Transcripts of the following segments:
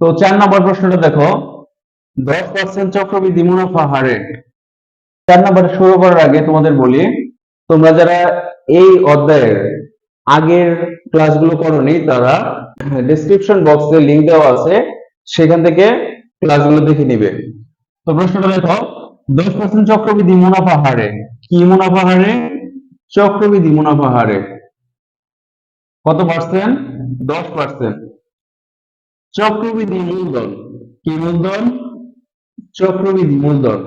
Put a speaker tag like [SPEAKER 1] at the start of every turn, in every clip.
[SPEAKER 1] তো চার নম্বর প্রশ্নটা দেখো। দশ পার্সেন্ট চক্রবৃদ্ধি মুনাফা হারে। চার নম্বর শুরু করার আগে তোমাদের বলি, তোমরা যারা এই অধ্যায়ের আগের ক্লাসগুলো করনি, তারা ডেসক্রিপশন বক্সে লিংক দেওয়া আছে, সেখান থেকে ক্লাসগুলো দেখে নিবে। তো প্রশ্নটা দেখো, দশ পার্সেন্ট চক্রবৃদ্ধি মুনাফা হারে। কি মুনাফা হারে? চক্রবৃদ্ধি মুনাফা হারে। কত পার্সেন্ট দশ পার্সেন্ট চক্রবৃদ্ধি মূলধন কি মূলধন চক্রবৃদ্ধি মূলধন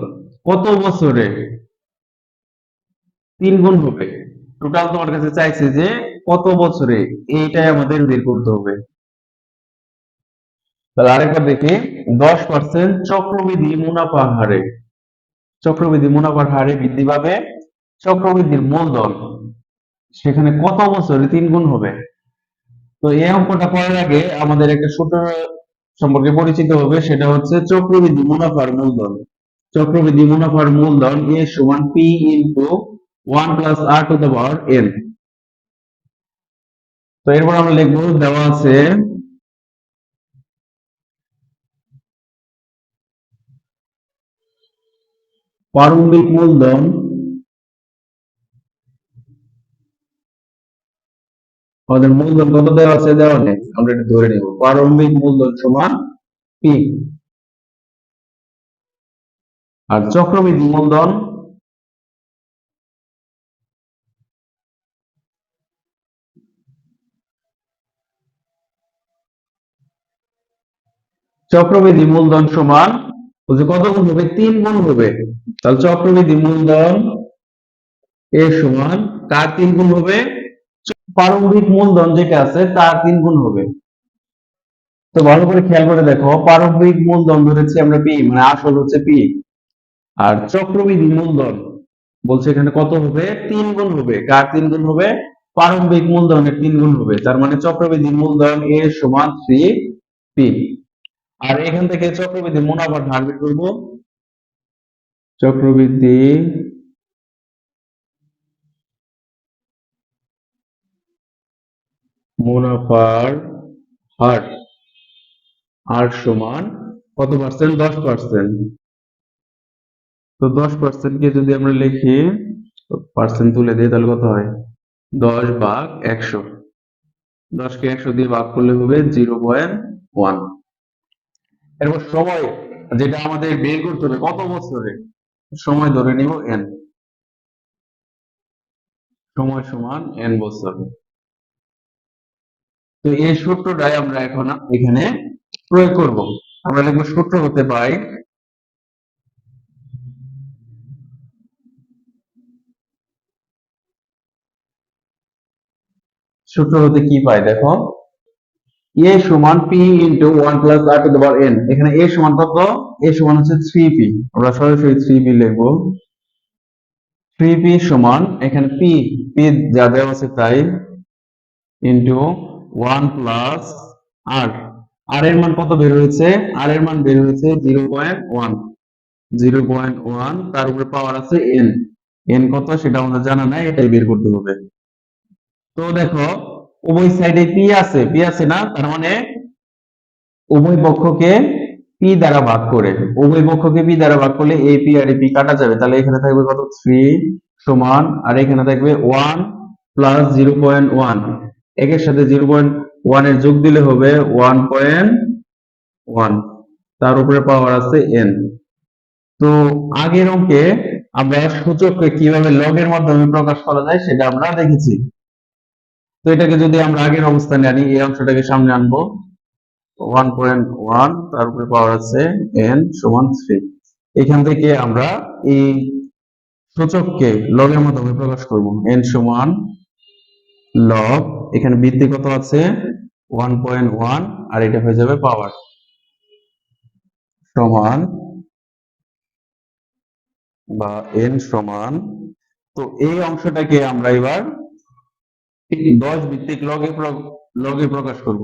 [SPEAKER 1] কত বছরে? তিন গুণ হবে। টোটাল তোমার কাছে চাইছে যে কত বছরে? এইটাই আমাদের বের করতে হবে। তাহলে আরেকবার দেখি। দশ পার্সেন্ট চক্রবৃদ্ধি মুনাফা হারে। চক্রবৃদ্ধি মুনাফার হারে বৃদ্ধি পাবে চক্রবৃদ্ধির মূলধন সেখানে কত বছরে? তিন গুণ হবে। তো এই অঙ্কটা করার আগে আমাদের একটা সূত্র সম্পর্কে পরিচিত হবে, সেটা হচ্ছে চক্রবৃদ্ধি মুনাফার মূলধন। চক্রবৃদ্ধি মুনাফার মূলধন এ সমান P into one plus r to the power n তো এরপর আমরা লিখব, দেওয়া আছে, প্রারম্ভিক মূলধন আমাদের মূলধন কত দেওয়া আছে? দেওয়া নেই। আমরা এটা ধরে নেব। প্রারম্ভিক মূলধন সমান পি আর চক্রবৃদ্ধি মূলধন? চক্রবৃদ্ধি মূলধন সমান, বলছে কত গুণ হবে? তিন গুণ হবে। তাহলে চক্রবৃদ্ধি মূলধন এ সমান কার তিন গুণ হবে? প্রারম্ভিক মূলধন যেটা আছে, তার তিন গুণ হবে। তো ভালো করে খেয়াল করে দেখো প্রারম্ভিক মূলধন ধরেছি আমরা পি মানে আসল হচ্ছে পি। আর চক্রবৃদ্ধি মূলধন বলছে এখানে কত হবে? তিন গুণ হবে। কার তিন গুণ হবে? প্রারম্ভিক মূলধনের তিন গুণ হবে। তার মানে চক্রবৃদ্ধি মূলধন এ সমান থ্রি পি। আর এখান থেকে চক্রবৃদ্ধি মুনাফার ধার বের করব। চক্রবৃদ্ধি মুনাফার হার আর সমান কত পার্সেন্ট দশ পার্সেন্ট তো দশ যদি আমরা লিখি পার্সেন্ট তুলে দিই, তাহলে কত হয়? দশ ভাগ একশো। দশকে একশো দিয়ে ভাগ করলে হবে জিরো পয়েন্ট ওয়ান। এরপর সময়, যেটা আমাদের বের করতে হবে, কত বছরে? সময় ধরে নিব এন সময় সমান এন বছর। তো এই সূত্রটাই আমরা এখন এখানে প্রয়োগ করব। আমরা লিখব সূত্র হতে পাই সূত্র হতে কি পাই দেখো? এ সমান P into one plus r to power n এখানে এ সমান কত? এ সমান হচ্ছে থ্রি পি আমরা সরাসরি থ্রি পি লিখব। থ্রি পি সমান, এখানে পি পি যা দেওয়া আছে তাই into one plus r r এর মান কত বের হয়েছে? আর এর মান বের হয়েছে zero point one. Zero point one, তার উপরে পাওয়ার আছে এন এন কত? সেটা আমাদের জানা নাই, এটাই বের করতে হবে। তো দেখো, উভয় সাইডে পি আছে। পি আছে না? তার মানে উভয় পক্ষকে পি দ্বারা ভাগ করে। উভয় পক্ষকে পি দ্বারা ভাগ করলে A P R A P কাটা যাবে। তাহলে এখানে থাকবে কত? থ্রি সমান, আর এখানে থাকবে one plus zero point one একের সাথে জিরো পয়েন্ট ওয়ানের যোগ দিলে হবে ওয়ান পয়েন্ট ওয়ান তার উপরে পাওয়ার আছে এন তো আগের অঙ্কে আমরা সূচককে কীভাবে লগের মাধ্যমে প্রকাশ করা যায় সেটা আমরা দেখেছি। তো এটাকে যদি আমরা আগের অবস্থানে আনি, এই অংশটাকে সামনে আনব। ওয়ান পয়েন্ট ওয়ান তারপরে পাওয়ার আছে এন সমান থ্রি এখান থেকে আমরা এই সূচককে লগের মাধ্যমে প্রকাশ করব। এন সমান লগ এখানে বৃদ্ধি কত আছে? ওয়ান পয়েন্ট ওয়ান আর এটা হয়ে যাবে পাওয়ার সমান বা এন সমান। তো এই অংশটাকে আমরা এবার দশ ভিত্তিক লগে লগে প্রকাশ করব।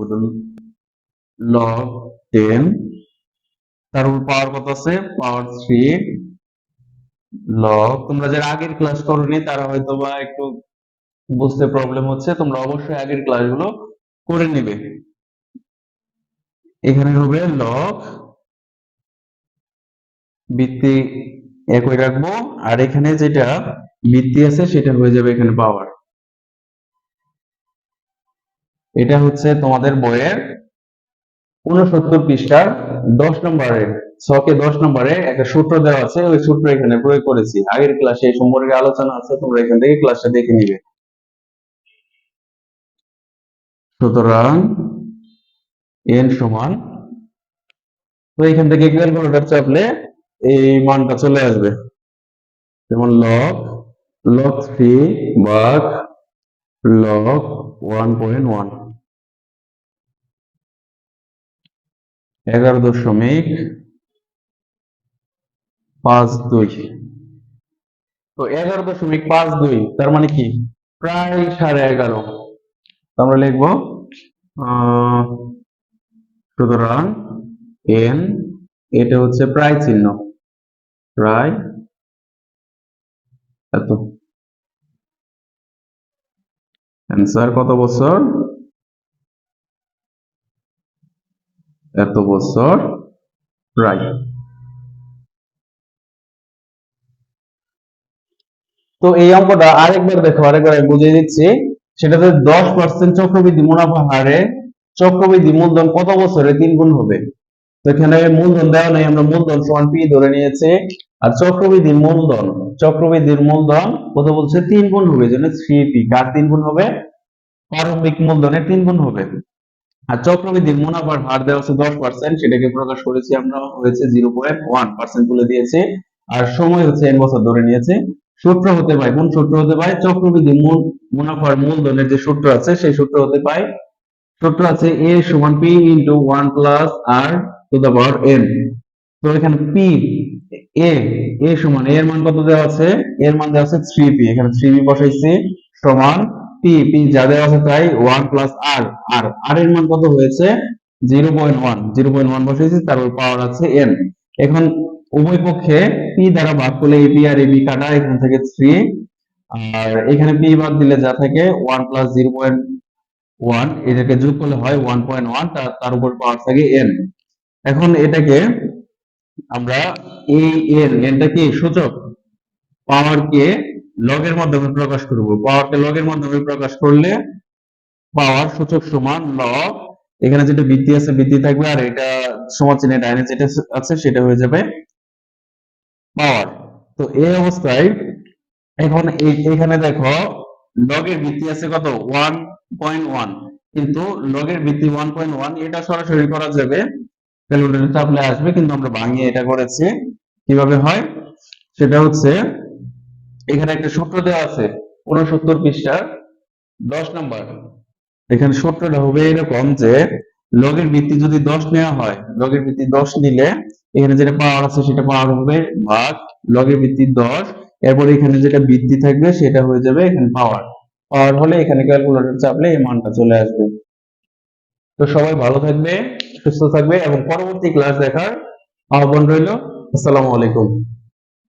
[SPEAKER 1] লগ টেন তার উপর পাওয়ার কত আছে? পাওয়ার থ্রি লগ তোমরা যারা আগের ক্লাস করোনি, তারা হয়তো বা একটু বুঝতে প্রবলেম হচ্ছে, তোমরা অবশ্যই আগের ক্লাসগুলো করে নেবে। এখানে হবে লগ বৃত্তি একই রাখব, আর এখানে যেটা বৃত্তি আছে সেটা হয়ে যাবে এখানে পাওয়ার এটা হচ্ছে তোমাদের বইয়ের উনসত্তর পৃষ্ঠার দশ নম্বরে, ছকে দশ নম্বরে একটা সূত্র দেওয়া আছে, ওই সূত্র এখানে প্রয়োগ করেছি। আগের ক্লাসে এই সম্পর্কে আলোচনা আছে, তোমরা এখান থেকে ক্লাসটা দেখে নিবে। সুতরাং এন সমান, তো এখান থেকে ক্যালকুলেটর চাপলে এই মানটা চলে আসবে। যেমন লগ লগ থ্রি ভাগ লগ ওয়ান পয়েন্ট ওয়ান এগারো দশমিক পাঁচ দুই। তো এগারো দশমিক পাঁচ দুই, তার মানে কি? প্রায় সাড়ে এগারো। আমরা লিখব সুতরাং এন এটা হচ্ছে প্রায় চিহ্ন। প্রায় এত। অ্যান্সার কত বছর? এত বছর প্রায়। তো এই অঙ্কটা আরেকবার দেখো, আরেকবার বুঝিয়ে দিচ্ছি। সেটাতে দশ পার্সেন্ট চক্রবৃদ্ধি মুনাফা হারে চক্রবৃদ্ধি মূলধন কত বছরে তিন গুণ হবে? তো এখানে মূলধন দেওয়া নেই, আমরা মূলধন সমান পি ধরে নিয়েছি। আর চক্রবৃদ্ধির মূলধন চক্রবৃদ্ধির মূলধন কত বলছে? তিন গুণ হবে জন্য থ্রি পি কার তিন গুণ হবে? প্রারম্ভিক মূলধনের তিন গুণ হবে। আর চক্রবৃদ্ধির মুনাফার হার দেওয়া হচ্ছে দশ পার্সেন্ট সেটাকে প্রকাশ করেছি আমরা, হয়েছে জিরো পয়েন্ট ওয়ান পার্সেন্ট বলে দিয়েছে। আর সময় হচ্ছে এক বছর ধরে নিয়েছে। সূত্র হতে পায় কোন সূত্র হতে পায় চক্রবৃদ্ধি, মূল মুনাফার মূলধনের যে সূত্র আছে, সেই সূত্র হতে পায়, সূত্র আছে এ সমান P into one plus r to the power n তো এখানে পি এ এ সমান এর মান কত দেওয়া আছে? এর মান দেওয়া আছে থ্রি পি এখানে থ্রি পি বসাইছি, সমান পি পি যা দেওয়া আছে তাই ওয়ান প্লাস আর আর আর এর মান কত হয়েছে? Zero point one zero point one বসাইছি তারপর পাওয়ার আছে এন এখন উভয় পক্ষে পি দ্বারা ভাগ করলে এ, পি আর এ, বি কাটা, এখান থেকে থ্রি। আর এখানে পি বাদ দিলে যা থাকে one plus zero point one, এটাকে যোগ করলে হয় ওয়ান পয়েন্ট ওয়ান তার উপর পাওয়ার থাকে এন। এখন এটাকে আমরা এই এন এনটা কি? সূচক পাওয়ার কে লগের মাধ্যমে প্রকাশ করব। পাওয়ার কে লগের মাধ্যমে প্রকাশ করলে পাওয়ার সূচক সমান লগ, এখানে যেটা বৃদ্ধি আছে বৃদ্ধি থাকবে, আর এটা সমান চিহ্নে ডাইনে যেটা আছে, সেটা হয়ে যাবে পাওয়ার। তো এই অবস্থায় এখন এখানে দেখো, লগের ভিত্তি আছে কত? One point one. কিন্তু লগের ভিত্তি ওয়ান পয়েন্ট ওয়ান, এটা সরাসরি করা যাবে। ক্যালকুলেটর চাপলে আসবে, কিন্তু আমরা ভাঙিয়ে এটা করেছি। কীভাবে হয়? সেটা হচ্ছে, এখানে একটা সূত্র দেওয়া আছে উনসত্তর পৃষ্ঠার দশ নাম্বার। এখানে সূত্রটা হবে এরকম যে লগের ভিত্তি যদি দশ নেওয়া হয়, লগের ভিত্তি দশ নিলে এখানে যেটা পাওয়ার আছে সেটা পাওয়ার হবে ভাগ লগের ভিত্তি দশ। এরপর এখানে যেটা বৃদ্ধি থাকবে সেটা হয়ে যাবে এখানে পাওয়ার। পাওয়ার হলে এখানে ক্যালকুলেটর চাপলে এই মানটা চলে আসবে। তো সবাই ভালো থাকবে, সুস্থ থাকবে এবং পরবর্তী ক্লাস দেখার আহ্বান রইল। আসসালামু আলাইকুম।